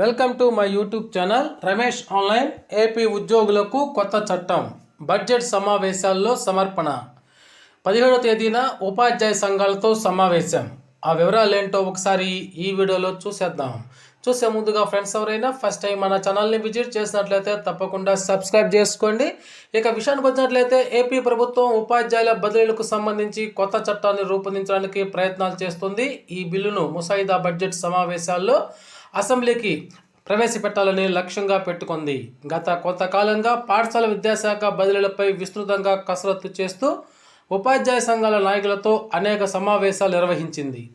Welcome to my YouTube channel Ramesh online. AP ఉద్యోగులకు కొత్త చట్టం. బడ్జెట్ సమావేశాల్లో సమర్పణ. పదిహేడవ తేదీన ఉపాధ్యాయ సంఘాలతో సమావేశం. ఆ వివరాలు ఏంటో ఒకసారి ఈ వీడియోలో చూసేద్దాం. చూసే ముందుగా ఫ్రెండ్స్ ఎవరైనా ఫస్ట్ టైం మన ఛానల్ని విజిట్ చేసినట్లయితే తప్పకుండా సబ్స్క్రైబ్ చేసుకోండి. ఇక విషయానికి వచ్చినట్లయితే ఏపీ ప్రభుత్వం ఉపాధ్యాయుల బదిలీలకు సంబంధించి కొత్త చట్టాన్ని రూపొందించడానికి ప్రయత్నాలు చేస్తుంది. ఈ బిల్లును ముసాయిదా బడ్జెట్ సమావేశాల్లో అసెంబ్లీకి ప్రవేశపెట్టాలని లక్ష్యంగా పెట్టుకుంది. గత కొంతకాలంగా పాఠశాల విద్యాశాఖ బదిలీలపై విస్తృతంగా కసరత్తు చేస్తూ ఉపాధ్యాయ సంఘాల నాయకులతో అనేక సమావేశాలు నిర్వహించింది.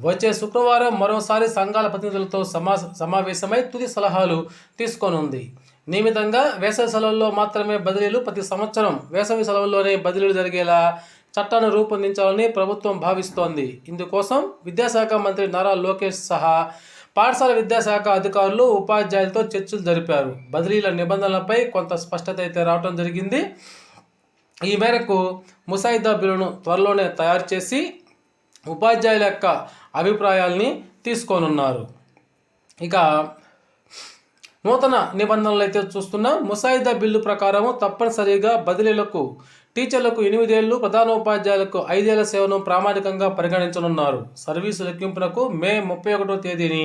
వచ్చే శుక్రవారం మరోసారి సంఘాల ప్రతినిధులతో సమా సమావేశమై తుది సలహాలు తీసుకోనుంది. నియమితంగా వేసవి సెలవుల్లో మాత్రమే బదిలీలు ప్రతి సంవత్సరం వేసవి సెలవుల్లోనే బదిలీలు జరిగేలా చట్టాన్ని రూపొందించాలని ప్రభుత్వం భావిస్తోంది. ఇందుకోసం విద్యాశాఖ మంత్రి నారా లోకేష్ సహా పాఠశాల విద్యాశాఖ అధికారులు ఉపాధ్యాయులతో చర్చలు జరిపారు. బదిలీల నిబంధనలపై కొంత స్పష్టత అయితే రావడం జరిగింది. ఈ మేరకు ముసాయిదా బిల్లును త్వరలోనే తయారు చేసి ఉపాధ్యాయుల యొక్క అభిప్రాయాల్ని తీసుకోనున్నారు. ఇక నూతన నిబంధనలు అయితే చూస్తున్నాం ముసాయిదా బిల్లు ప్రకారం తప్పనిసరిగా బదిలీలకు టీచర్లకు ఎనిమిదేళ్ళు ప్రధానోపాధ్యాయులకు ఐదేళ్ళ సేవను ప్రామాణికంగా పరిగణించనున్నారు. సర్వీసు లెక్కింపునకు మే ముప్పై ఒకటో తేదీని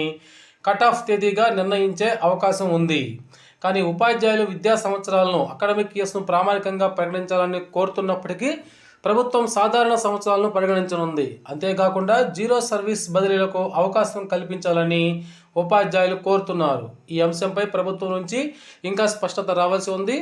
కట్ ఆఫ్ తేదీగా నిర్ణయించే అవకాశం ఉంది. కానీ ఉపాధ్యాయులు విద్యా సంవత్సరాలను అకాడమిక్ ఇయర్స్ను ప్రామాణికంగా పరిగణించాలని కోరుతున్నప్పటికీ ప్రభుత్వం సాధారణ సంవత్సరాలను పరిగణించనుంది. అంతేకాకుండా జీరో సర్వీస్ బదిలీలకు అవకాశం కల్పించాలని ఉపాధ్యాయులు కోరుతున్నారు. ఈ అంశంపై ప్రభుత్వం నుంచి ఇంకా స్పష్టత రావాల్సి ఉంది.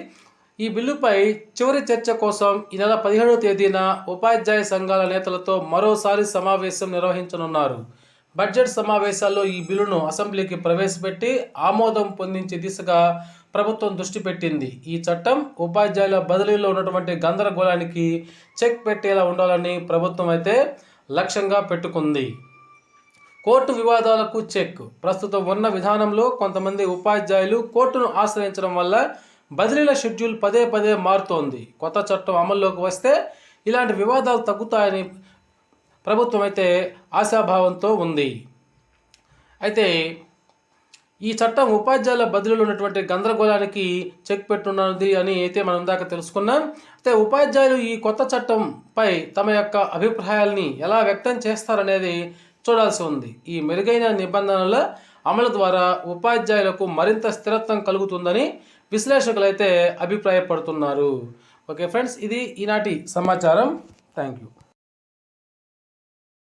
ఈ బిల్లుపై చివరి చర్చ కోసం ఈ నెల పదిహేడవ తేదీన ఉపాధ్యాయ సంఘాల నేతలతో మరోసారి సమావేశం నిర్వహించనున్నారు. బడ్జెట్ సమావేశాల్లో ఈ బిల్లును అసెంబ్లీకి ప్రవేశపెట్టి ఆమోదం పొందించే దిశగా ప్రభుత్వం దృష్టి పెట్టింది. ఈ చట్టం ఉపాధ్యాయుల బదిలీలో ఉన్నటువంటి గందరగోళానికి చెక్ పెట్టేలా ఉండాలని ప్రభుత్వం అయితే లక్ష్యంగా పెట్టుకుంది. కోర్టు వివాదాలకు చెక్. ప్రస్తుతం ఉన్న విధానంలో కొంతమంది ఉపాధ్యాయులు కోర్టును ఆశ్రయించడం వల్ల బదిలీల షెడ్యూల్ పదే పదే మారుతోంది. కొత్త చట్టం అమల్లోకి వస్తే ఇలాంటి వివాదాలు తగ్గుతాయని ప్రభుత్వం అయితే ఆశాభావంతో ఉంది. అయితే ఈ చట్టం ఉపాధ్యాయుల బదిలీలో ఉన్నటువంటి గందరగోళానికి చెక్ పెట్టున్నది అని అయితే మనం ఇందాక తెలుసుకున్నాం. అయితే ఉపాధ్యాయులు ఈ కొత్త చట్టంపై తమ యొక్క అభిప్రాయాల్ని ఎలా వ్యక్తం చేస్తారనేది చూడాల్సి ఉంది. ఈ మెరుగైన నిబంధనల అమలు ద్వారా ఉపాధ్యాయులకు మరింత స్థిరత్వం కలుగుతుందని విశ్లేషకులు అయితే అభిప్రాయపడుతున్నారు. ఓకే ఫ్రెండ్స్ ఇది ఈనాటి సమాచారం. Thank you.